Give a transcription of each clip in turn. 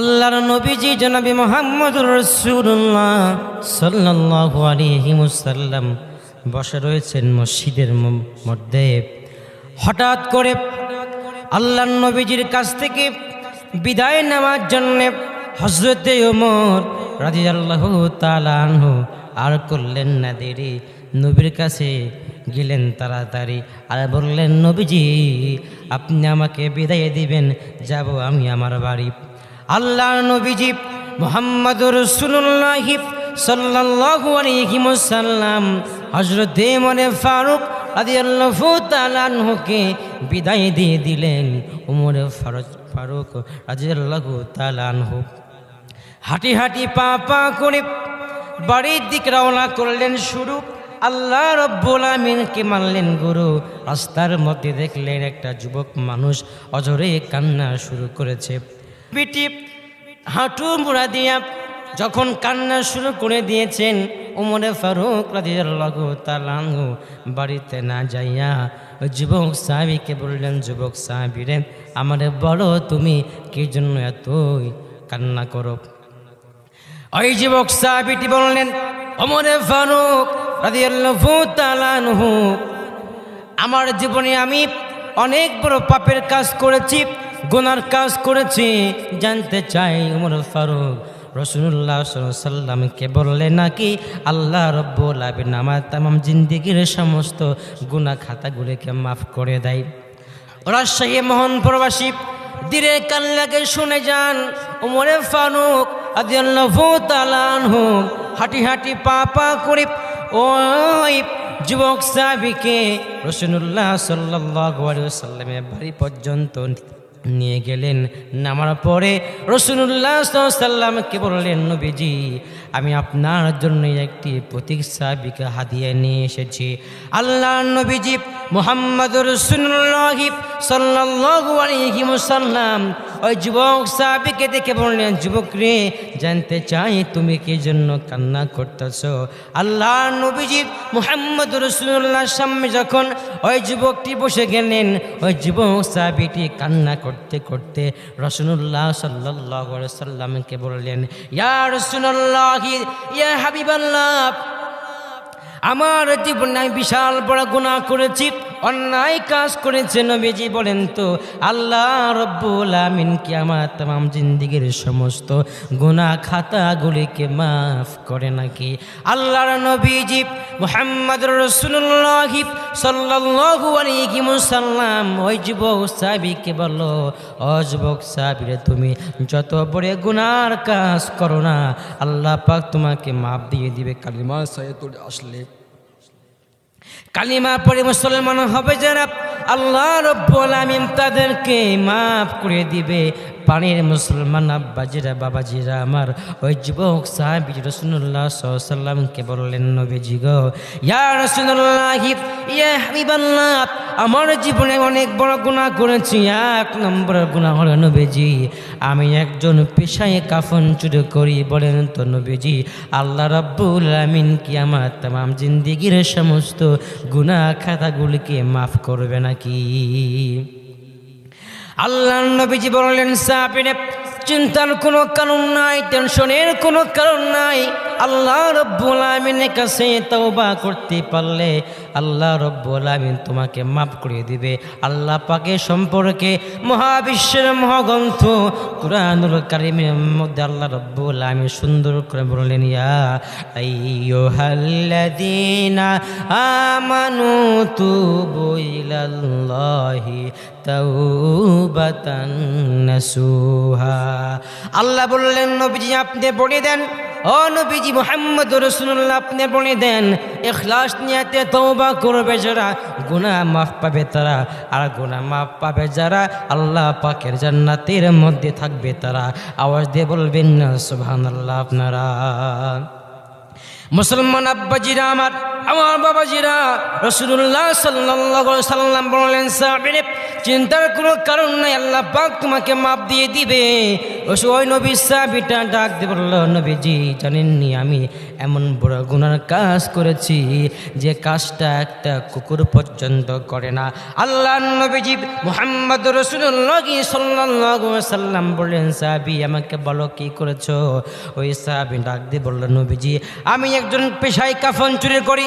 আল্লাহর নবীজি জনাবি মোহাম্মদুর রসুল্লাহ সাল্লাল্লাহু আলাইহি মুসাল্লাম বসে রয়েছেন মসজিদের মধ্যে। হঠাৎ করে আল্লাহর নবীজির কাছ থেকে বিদায় নেওয়ার জন্য হজরতে ওমর রাদিয়াল্লাহু তাআলা আনহু আর করলেন না দেরি। নবীর কাছে গেলেন তাড়াতাড়ি আর বললেন, নবীজি, আপনি আমাকে বিদায় দিবেন, যাব আমি আমার বাড়ি। আল্লাহ নবীজি মোহাম্মদ রসুল্লাহ সাল্লাল্লাহু আলাইহি ওয়াসাল্লাম হযরত মনে ফারুক রাদিয়াল্লাহু তাআলা আনহুকে বিদায় দিয়ে দিলেন উমর ফারুক ফারুক রাদিয়াল্লাহু তাআলা আনহু। হাঁটি হাঁটি পা পা করে বাড়ির দিক রওনা করলেন শুরু। আল্লাহ রব্বুল আমিনকে মানলেন গুরু। রাস্তার মধ্যে দেখলেন একটা যুবক মানুষ অজরে কান্না শুরু করেছে। পিটি হাঁটু মুড়া দিয়া যখন কান্না শুরু করে দিয়েছেন, উমরে ফারুক রাদিয়াল্লাহু তাআলা আনহু বাড়িতে না যাইয়া, যুবক সাহাবীকে বললেন, যুবক সাহাবীরে আমারে বলো তুমি কি জন্য এতই কান্না করো? ওই যুবক সাহাবিটি বললেন অমরে ফারুক রাদিয়াল্লাহু তাআলা আনহু, আমার জীবনে আমি অনেক বড় পাপের কাজ করেছি গুনার কাজ করেছি, জানতে চাই ওমর ফারুক। রসুল্লাহ সাল্লামকে বললে নাকি আল্লাহ রব্বুল আবিন আমার তামাম জিন্দিগির সমস্ত গুণা খাতাগুলিকে মাফ করে দেয়। রাজশাহী মোহন প্রবাসী দিরে কাল্লাকে শুনে যান উমরে ফারুক আদিয়াল্লাহু হাঁটি হাঁটি পা পা করে ওই যুবক সাহাবীকে রসুল্লাহ সাল্লাল্লাহু আলাইহি ওয়াসাল্লামের বাড়ি পর্যন্ত নিয়ে গেলেন। নামার পরে রসুল্লাহ সাল্লামকে বললেন, নবীজি, আমি আপনার জন্য একটি প্রতীক বিকা হাতিয়ে নিয়ে এসেছি। আল্লাহ নবীজি মোহাম্মদ রসুল্লাহ সাল্লাল্লাহু আলাইহি ওয়াসাল্লাম। ওই যুবক সাহাবিকে দেখে বললেন, যুবক রে, জানতে চাই তুমি কি জন্য কান্না করতেছ? আল্লাহ নবীজি মোহাম্মদ রসুল্লাহর সামনে যখন ওই যুবকটি বসে গেলেন, ওই যুবক সাহাবিটি কান্না করতে করতে রসুল্লাহ সাল্লাহ সাল্লামকে বললেন, ইয়া রসুল্লাহ ইয়া হাবিবাল্লাহ আমার জীবনে বিশাল বড় গুণা করেছি। অন্যায় কাজ করেছে নবীজি বলেন তো, আল্লাহ রব্বুল আমিন কি আমার তাম জিন্দিগির সমস্ত গুনাহ খাতাগুলিকে মাফ করে নাকি? আল্লাহর নবীজি মোহাম্মদ রসুল্লাহ সাল্লাল্লাহু আলাইহি ওয়াসাল্লাম, ওই যুবক সাহাবীকে বলল, ও যুবক তুমি যত বড় গুনার কাজ করো না, আল্লাহ পাক তোমাকে মাফ দিয়ে দিবে। কালিমা সাইতুল আসলে কালিমা পড়ে মুসলমান হবে যারা আল্লাহ রব্বুল আমিন তাদেরকে মাফ করে দিবে। পানির মুসলমান আব্বাজিরা, বাবাজিরা আমার। ওই যুবক সাহাবি রসুল্লাহ সাল্লামকে বললেন, নবীজি গো, ইয়া রসুল্লাহ ইয়া হাবিবাল্লাহ আমার জীবনে অনেক বড় গুনাহ করেছি। এক নম্বর গুনাহ হলো নবীজি। আমি একজন পেশায় কাফন চুরি করি, বলেন তো নবীজি। আল্লাহ রব্বুল আমিন কি আমার তাম জিন্দিগির সমস্ত গুনাহ খাতাগুলিকে মাফ করবে নাকি? আল্লাহ নবীজি বললেন সাহাবিনে চিন্তার কোনো কারণ নাই, টেনশনের কোনো কারণ নাই। আল্লাহ রব্বুল আমিনের কাছে তওবা করতে পারলে আল্লাহ রব্বুল আমিন তোমাকে মাফ করে দিবে। আল্লাহ পাকে সম্পর্কে মহাবিশ্বের মহাগ্রন্থ কুরআনুল কারিমের মধ্যে আল্লাহ রব্বুল আমিন সুন্দর করে বললেন, ইয়া আইয়ুহাল্লাযীনা আমানু তুবু ইলাল্লাহি তাওবাতান নাসুহা। আল্লাহ বললেন, নবীজি আপনি বলে দেন ও মোহাম্মদ রসুল্লাহ আপনি বলে দেন এখলাস নিয়াতে তৌবা করবে যারা, গুনাহ মাফ পাবে তারা, আর গুনাহ মাফ পাবে যারা, আল্লাহ পাকের জান্নাতের মধ্যে থাকবে তারা। আওয়াজ দিয়ে বলবেন না, সুবহানাল্লাহ আপনারা। মুসলমান আব্বাজিরা আমার আমার বাবাজিরা রসুল্লাহ সাল্লাহ সাল্লাম বললেন, সাহাবিরে, চিন্তার কোনো কারণ নাই, আল্লাহ পাক তোমাকে মাপ দিয়ে দিবে। ওই নবী সাহাবিটা ডাক দিয়ে বলল, নবীজি, জানেননি আমি এমন বড় গুনার কাজ করেছি যে কাজটা একটা কুকুর পর্যন্ত করে না। আল্লাহ নবীজি মোহাম্মদ রসুল্লাহ সাল্লাম বললেন, সাহাবি, আমাকে বলো কি করেছ? ওই সাহাবি ডাক দিয়ে বলল, নবীজি, আমি একজন পেশায় কাফন চুরি করি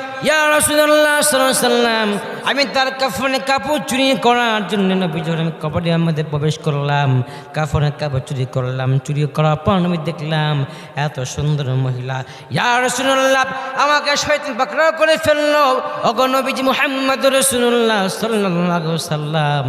আমি তার কাফনে কাপড় চুরি করার জন্য নবীজোর আমি কবরের আমাদের প্রবেশ করলাম কাফনে কাপড় চুরি করলাম, চুরি করার পর আমি দেখলাম এত সুন্দর মহিলা। ইয়া রসুল্লাহ আমাকে শয়তান পাকড়াও করে ফেলল। অগনবীজি মোহাম্মদ রসুল্লাহ সাল্লাহ সাল্লাম